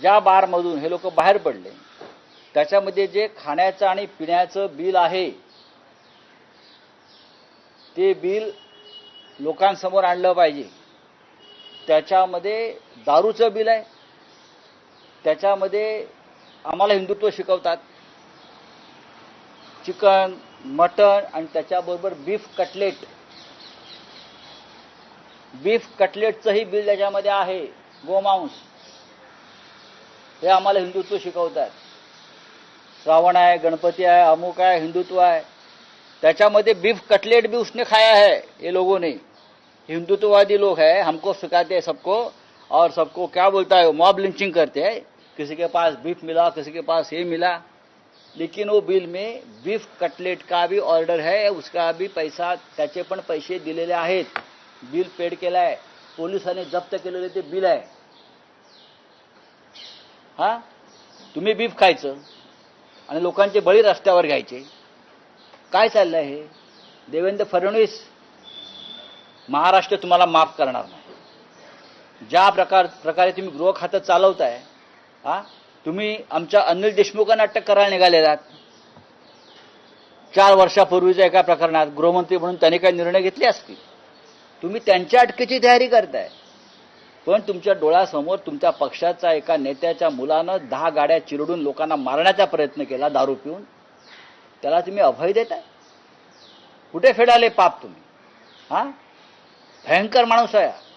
ज्या बारमधून हे लोक बाहेर पडले. त्याच्यामध्ये जे खाण्याचं आणि पिण्याचं बिल आहे ते बिल लोकांसमोर आणलं पाहिजे. त्याच्यामध्ये दारूचं बिल आहे. त्याच्यामध्ये आम्हाला हिंदुत्व शिकवतात. चिकन मटण आणि त्याच्याबरोबर बीफ कटलेट. बीफ कटलेटचंही बिल त्याच्यामध्ये आहे. गोमांस. हे आम्हाला हिंदुत्व शिकवतात श्रावण आहे गणपती आहे अमुक आहे हिंदुत्व आहे. त्याच्यामध्ये बीफ कटलेट भी उसने खाया है ये लोगों ने हिंदुत्ववादी लोग हैं हमको सिखाते हैं सबको और सबको क्या बोलता है मॉब लिंचिंग करते हैं। किसी के पास बीफ मिला किसी के पास ये मिला। लेकिन वो बिल में बीफ कटलेट का भी ऑर्डर है उसका भी पैसा त्याचे पण पैसे दिलेले आहेत। बिल पेड केलं आहे पोलिसांनी जप्त केलेले ते बिल आहे। हा? तुम्ही बीफ खायचं आणि लोकांचे बळी रस्त्यावर घ्यायचे. काय चाललं आहे देवेंद्र फडणवीस महाराष्ट्र तुम्हाला माफ करणार नाही. ज्या प्रकार प्रकारे तुम्ही गृह खातं चालवताय हा? तुम्ही आमच्या अनिल देशमुखांना अटक करायला निघालेलात चार वर्षापूर्वीच्या एका प्रकरणात गृहमंत्री म्हणून त्यांनी काही निर्णय घेतले असतील. तुम्ही त्यांच्या अटकेची तयारी करताय. पण तुमच्या डोळ्यासमोर तुमच्या पक्षाच्या एका नेत्याच्या मुलानं दहा गाड्या चिरडून लोकांना मारण्याचा प्रयत्न केला दारू पिऊन. त्याला तुम्ही अभय देताय? कुठे फेडाले पाप तुम्ही? हा? भयंकर माणूस आहे